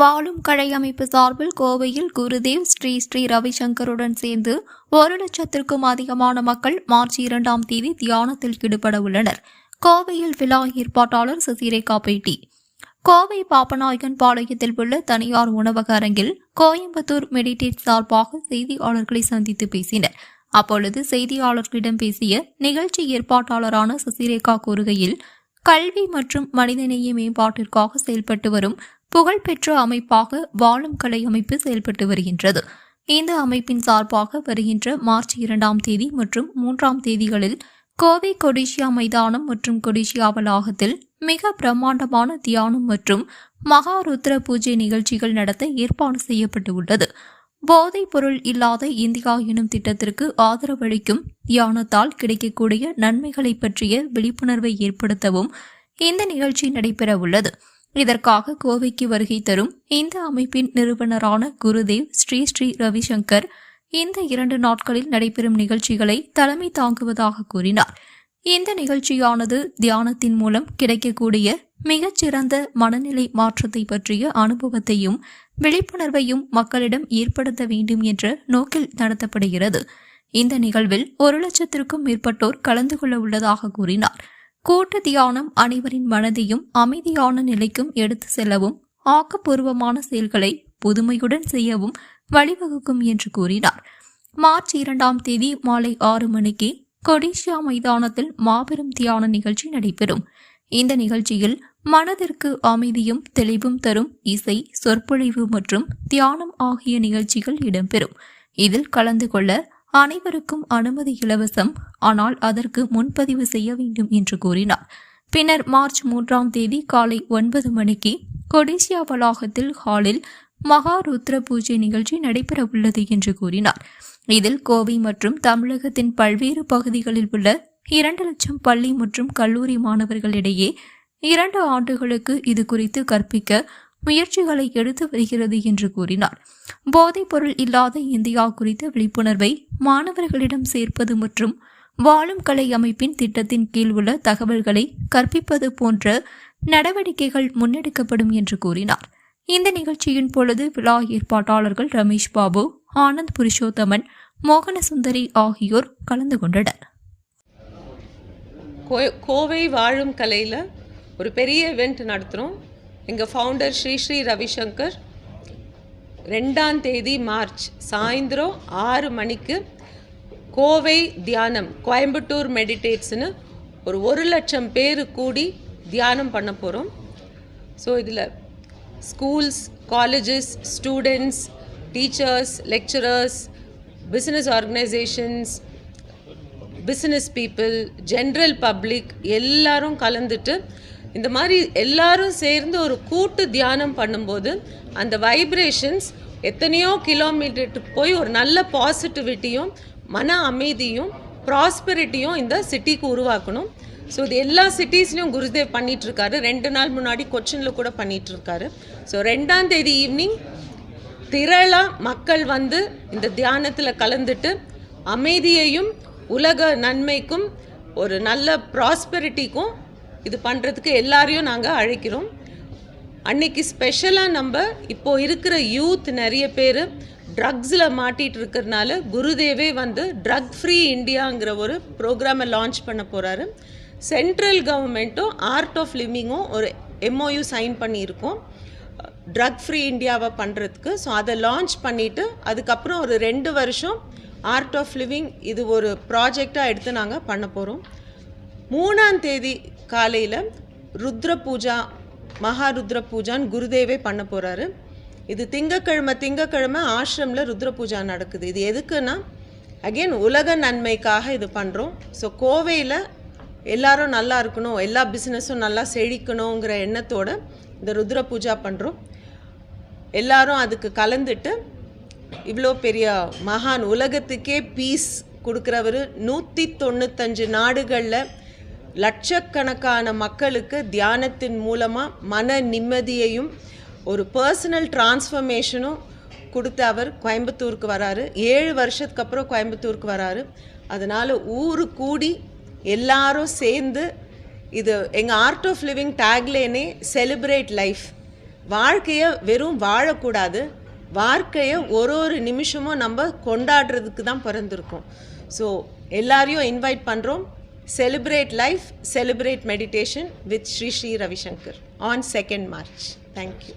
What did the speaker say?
வாழும் கலை அமைப்பு சார்பில் கோவையில் குருதேவ் ஸ்ரீ ஸ்ரீ ரவிசங்கருடன் சேர்ந்து ஒரு லட்சத்திற்கும் அதிகமான மக்கள் மார்ச் இரண்டாம் தேதி தியானத்தில் ஈடுபட உள்ளனர். கோவையில் விழா ஏற்பாட்டாளர் சசிரேகா பேட்டி. கோவை பாப்பநாயகன் பாளையத்தில் உள்ள தனியார் உணவக அரங்கில் கோயம்புத்தூர் மெடிடேட் சார்பாக செய்தியாளர்களை சந்தித்து பேசினர். அப்பொழுது செய்தியாளர்களிடம் பேசிய நிகழ்ச்சி ஏற்பாட்டாளரான சசிரேகா கூறுகையில் கல்வி மற்றும் மனிதநேய மேம்பாட்டிற்காக செயல்பட்டு வரும் புகழ்பெற்ற அமைப்பாக வாழும் கலை அமைப்பு செயல்பட்டு வருகின்றது. இந்த அமைப்பின் சார்பாக வருகின்ற மார்ச் இரண்டாம் தேதி மற்றும் மூன்றாம் தேதிகளில் கோவை கொடிஷியா மைதானம் மற்றும் கொடிஷியா வளாகத்தில் மிக பிரம்மாண்டமான தியானம் மற்றும் மகாருத்ர பூஜை நிகழ்ச்சிகள் நடத்த ஏற்பாடு செய்யப்பட்டு உள்ளது. போதைப் பொருள் இல்லாத இந்தியா எனும் திட்டத்திற்கு ஆதரவளிக்கும் தியானத்தால் கிடைக்கக்கூடிய நன்மைகளை பற்றிய விழிப்புணர்வை ஏற்படுத்தவும் இந்த நிகழ்ச்சி நடைபெற உள்ளது. இதற்காக கோவைக்கு வருகை தரும் இந்த அமைப்பின் நிறுவனரான குருதேவ் ஸ்ரீ ஸ்ரீ ரவிசங்கர் இந்த இரண்டு நாட்களில் நடைபெறும் நிகழ்ச்சிகளை தலைமை தாங்குவதாக கூறினார். இந்த நிகழ்ச்சியானது தியானத்தின் மூலம் கிடைக்கக்கூடிய மிகச்சிறந்த மனநிலை மாற்றத்தை பற்றிய அனுபவத்தையும் விழிப்புணர்வையும் மக்களிடம் ஏற்படுத்த வேண்டும் என்ற நோக்கில் நடத்தப்படுகிறது. இந்த நிகழ்வில் ஒரு லட்சத்திற்கும் மேற்பட்டோர் கலந்து கொள்ள உள்ளதாக கூறினார். கூட்டு தியானம் அனைவரின் மனதையும் அமைதியான நிலைக்கும் எடுத்து செல்லவும் ஆக்கப்பூர்வமான செயல்களை புதுமையுடன் செய்யவும் வழிவகுக்கும் என்று கூறினார். மார்ச் இரண்டாம் தேதி மாலை ஆறு மணிக்கு கொடிஷியா மைதானத்தில் மாபெரும் தியான நிகழ்ச்சி நடைபெறும். இந்த நிகழ்ச்சியில் மனதிற்கு அமைதியும் தெளிவும் தரும் இசை சொற்பொழிவு மற்றும் தியானம் ஆகிய நிகழ்ச்சிகள் இடம்பெறும். இதில் கலந்து கொள்ள அனைவருக்கும் அனுமதி இலவசம். ஆனால் அதற்கு முன்பதிவு செய்ய வேண்டும் என்று கூறினார். பின்னர் மார்ச் மூன்றாம் தேதி காலை ஒன்பது மணிக்கு கொடிசியா வளாகத்தில் ஹாலில் மகா ருத்ர பூஜை நிகழ்ச்சி நடைபெற உள்ளது என்று கூறினார். இதில் கோவை மற்றும் தமிழகத்தின் பல்வேறு பகுதிகளில் உள்ள இரண்டு லட்சம் பள்ளி மற்றும் கல்லூரி மாணவர்களிடையே இரண்டு ஆண்டுகளுக்கு இது குறித்து கற்பிக்க முயற்சிகளை எடுத்து வருகிறது என்று கூறினார். போதைப்பொருள் இல்லாத இந்தியா குறித்த விழிப்புணர்வை மாணவர்களிடம் சேர்ப்பது மற்றும் வாழும் கலை அமைப்பின் திட்டத்தின் கீழ் உள்ள தகவல்களை கற்பிப்பது போன்ற நடவடிக்கைகள் முன்னெடுக்கப்படும் என்று கூறினார். இந்த நிகழ்ச்சியின் பொழுது விழா ஏற்பாட்டாளர்கள் ரமேஷ் பாபு ஆனந்த் புருஷோத்தமன் மோகனசுந்தரி ஆகியோர் கலந்து கொண்டனர். கோ- கோவை வாழும் கலையில் ஒரு பெரிய இவெண்ட் நடத்துகிறோம் எங்கள் ஃபவுண்டர் ஸ்ரீ ஸ்ரீ ரவிசங்கர் ரெண்டாம் தேதி மார்ச் சாயந்தரம் ஆறு மணிக்கு கோவை தியானம் கோயம்புத்தூர் மெடிடேட்ஸ்னு ஒரு ஒரு லட்சம் பேர் கூடி தியானம் பண்ண போகிறோம் ஸோ இதில் schools colleges students teachers lecturers business organisations business people general public எல்லாரும் கலந்துட்டு இந்த மாதிரி எல்லாரும் சேர்ந்து ஒரு கூட்டு தியானம் பண்ணும்போது அந்த வைப்ரேஷன்ஸ் எத்தனையோ கிலோமீட்டருக்கு போய் ஒரு நல்ல பாசிட்டிவிட்டியும் மன அமைதியும் ப்ராஸ்பெரிட்டியும் இந்த சிட்டிக்கு உருவாக்கணும். ஸோ இது எல்லா சிட்டிஸ்லையும் குருதேவ் பண்ணிகிட்ருக்காரு ரெண்டு நாள் முன்னாடி கொச்சினில் கூட பண்ணிகிட்ருக்காரு ஸோ ரெண்டாம் தேதி ஈவினிங் திரளா மக்கள் வந்து இந்த தியானத்தில் கலந்துட்டு அமைதியையும் உலக நன்மைக்கும் ஒரு நல்ல ப்ராஸ்பெரிட்டிக்கும் இது பண்ணுறதுக்கு எல்லாரையும் நாங்கள் அழைக்கிறோம். அன்னைக்கு ஸ்பெஷலாக நம்ம இப்போ இருக்கிற யூத் நிறைய பேர் ட்ரக்ஸில் மாட்டிகிட்டு இருக்கிறதுனால குருதேவே வந்து ட்ரக் ஃப்ரீ இந்தியாங்கிற ஒரு ப்ரோக்ராமை லான்ச் பண்ண போகிறாரு சென்ட்ரல் கவர்மெண்ட்டும் ஆர்ட் ஆஃப் லிவிங்கும் ஒரு எம்ஓயு சைன் பண்ணியிருக்கோம். ட்ரக் ஃப்ரீ இந்தியாவை பண்ணுறதுக்கு ஸோ அதை லான்ச் பண்ணிவிட்டு அதுக்கப்புறம் ஒரு ரெண்டு வருஷம் ஆர்ட் ஆஃப் லிவிங் இது ஒரு ப்ராஜெக்டாக எடுத்து நாங்கள் பண்ண போகிறோம் மூணாம் தேதி காலையில் ருத்ர பூஜா மகாருத்ர பூஜான்னு குருதேவே பண்ண போகிறாரு இது திங்கக்கிழமை திங்கக்கிழமை ஆசிரமில் ருத்ர பூஜா நடக்குது. இது எதுக்குன்னா அகைன் உலக நன்மைக்காக இது பண்ணுறோம் ஸோ கோவையில் எல்லாரும் நல்லா இருக்கணும் எல்லா பிஸ்னஸும் நல்லா செழிக்கணுங்கிற எண்ணத்தோடு இந்த ருத்ர பூஜா பண்ணுறோம் எல்லாரும் அதுக்கு கலந்துட்டு இவ்வளோ பெரிய மகான் உலகத்துக்கே பீஸ் கொடுக்குறவர் நூற்றி தொண்ணூத்தஞ்சு நாடுகளில் லட்சக்கணக்கான மக்களுக்கு தியானத்தின் மூலமாக மன நிம்மதியையும் ஒரு பர்சனல் டிரான்ஸ்ஃபர்மேஷனும் கொடுத்த அவர் கோயம்புத்தூருக்கு வராரு. ஏழு வருஷத்துக்கு அப்புறம் கோயம்புத்தூருக்கு வராரு. அதனால் ஊரு கூடி எல்லாரும் சேர்ந்து இது எங்கள் ஆர்ட் ஆஃப் லிவிங் டேக்லேனே செலிப்ரேட் லைஃப் வாழ்க்கையை வெறும் வாழக்கூடாது. வாழ்க்கையை ஒரு ஒரு நிமிஷமும் நம்ம கொண்டாடுறதுக்கு தான் பிறந்திருக்கோம். ஸோ எல்லாரையும் இன்வைட் பண்ணுறோம் Celebrate Life, Celebrate Meditation with Sri Sri Ravishankar on 2nd March. Thank you.